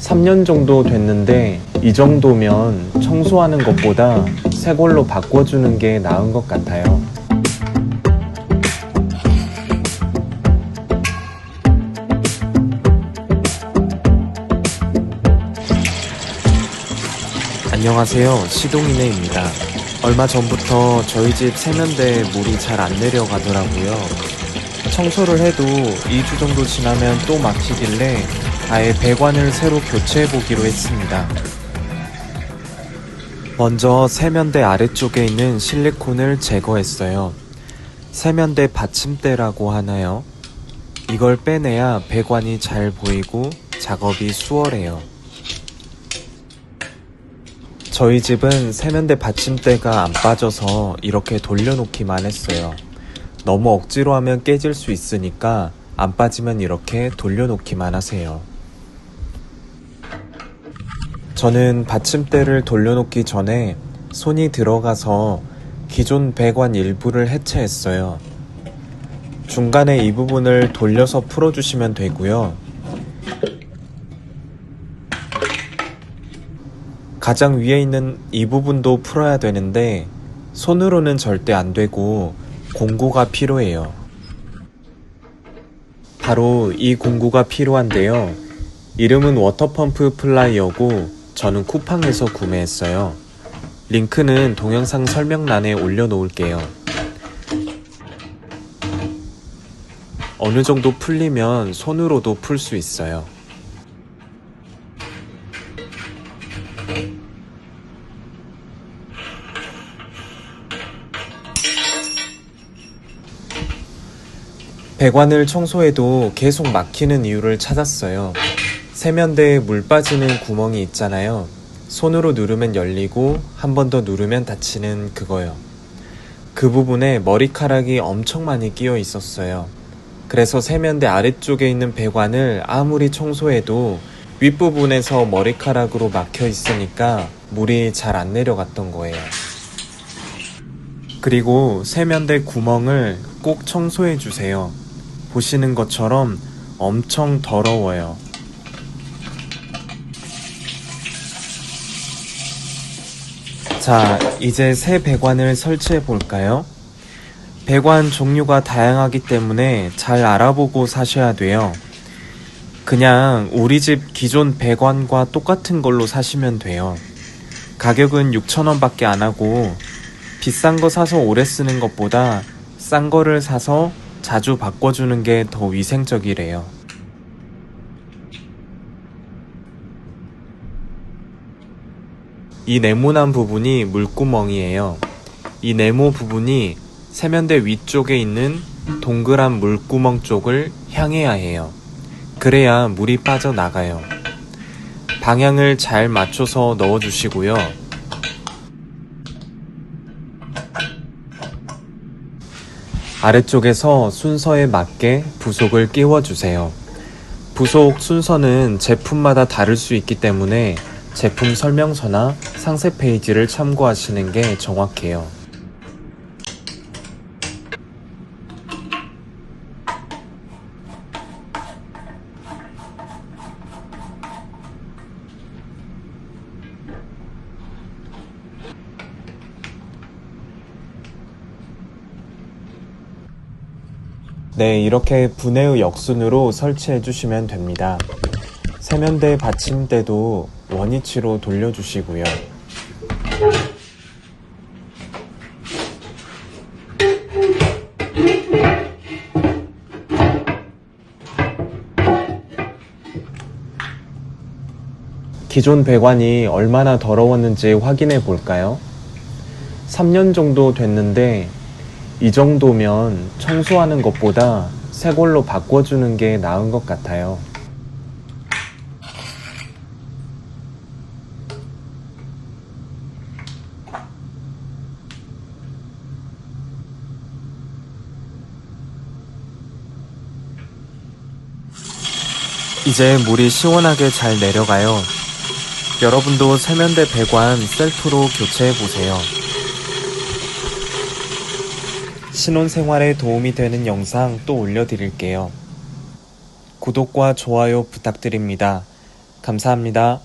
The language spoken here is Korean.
3년 정도 됐는데 이 정도면 청소하는 것보다 새 걸로 바꿔주는 게 나은 것 같아요. 안녕하세요. 시동이네입니다. 얼마 전부터 저희 집 세면대에 물이 잘 안 내려가더라고요. 청소를 해도 2주 정도 지나면 또 막히길래 아예 배관을 새로 교체해 보기로 했습니다. 먼저 세면대 아래쪽에 있는 실리콘을 제거했어요. 세면대 받침대라고 하나요? 이걸 빼내야 배관이 잘 보이고 작업이 수월해요. 저희 집은 세면대 받침대가 안 빠져서 이렇게 돌려놓기만 했어요. 너무 억지로 하면 깨질 수 있으니까 안 빠지면 이렇게 돌려놓기만 하세요. 저는 받침대를 돌려놓기 전에 손이 들어가서 기존 배관 일부를 해체했어요. 중간에 이 부분을 돌려서 풀어주시면 되고요. 가장 위에 있는 이 부분도 풀어야 되는데 손으로는 절대 안 되고 공구가 필요해요. 바로 이 공구가 필요한데요. 이름은 워터펌프 플라이어고 저는 쿠팡에서 구매했어요. 링크는 동영상 설명란에 올려놓을게요. 어느 정도 풀리면 손으로도 풀 수 있어요. 배관을 청소해도 계속 막히는 이유를 찾았어요. 세면대에 물 빠지는 구멍이 있잖아요. 손으로 누르면 열리고 한 번 더 누르면 닫히는 그거요. 그 부분에 머리카락이 엄청 많이 끼어 있었어요. 그래서 세면대 아래쪽에 있는 배관을 아무리 청소해도 윗부분에서 머리카락으로 막혀 있으니까 물이 잘 안 내려갔던 거예요. 그리고 세면대 구멍을 꼭 청소해 주세요. 보시는 것처럼 엄청 더러워요. 자, 이제 새 배관을 설치해 볼까요? 배관 종류가 다양하기 때문에 잘 알아보고 사셔야 돼요. 그냥 우리 집 기존 배관과 똑같은 걸로 사시면 돼요. 가격은 6,000원 밖에 안 하고 비싼 거 사서 오래 쓰는 것보다 싼 거를 사서 자주 바꿔주는 게 더 위생적이래요. 이 네모난 부분이 물구멍이에요. 이 네모 부분이 세면대 위쪽에 있는 동그란 물구멍 쪽을 향해야 해요. 그래야 물이 빠져나가요. 방향을 잘 맞춰서 넣어주시고요. 아래쪽에서 순서에 맞게 부속을 끼워주세요. 부속 순서는 제품마다 다를 수 있기 때문에 제품 설명서나 상세 페이지를 참고하시는 게 정확해요. 네, 이렇게 분해의 역순으로 설치해 주시면 됩니다. 세면대 받침대도 원위치로 돌려주시고요. 기존 배관이 얼마나 더러웠는지 확인해 볼까요? 3년 정도 됐는데 이 정도면 청소하는 것보다 새 걸로 바꿔주는 게 나은 것 같아요. 이제 물이 시원하게 잘 내려가요. 여러분도 세면대 배관 셀프로 교체해 보세요. 신혼생활에 도움이 되는 영상 또 올려드릴게요. 구독과 좋아요 부탁드립니다. 감사합니다.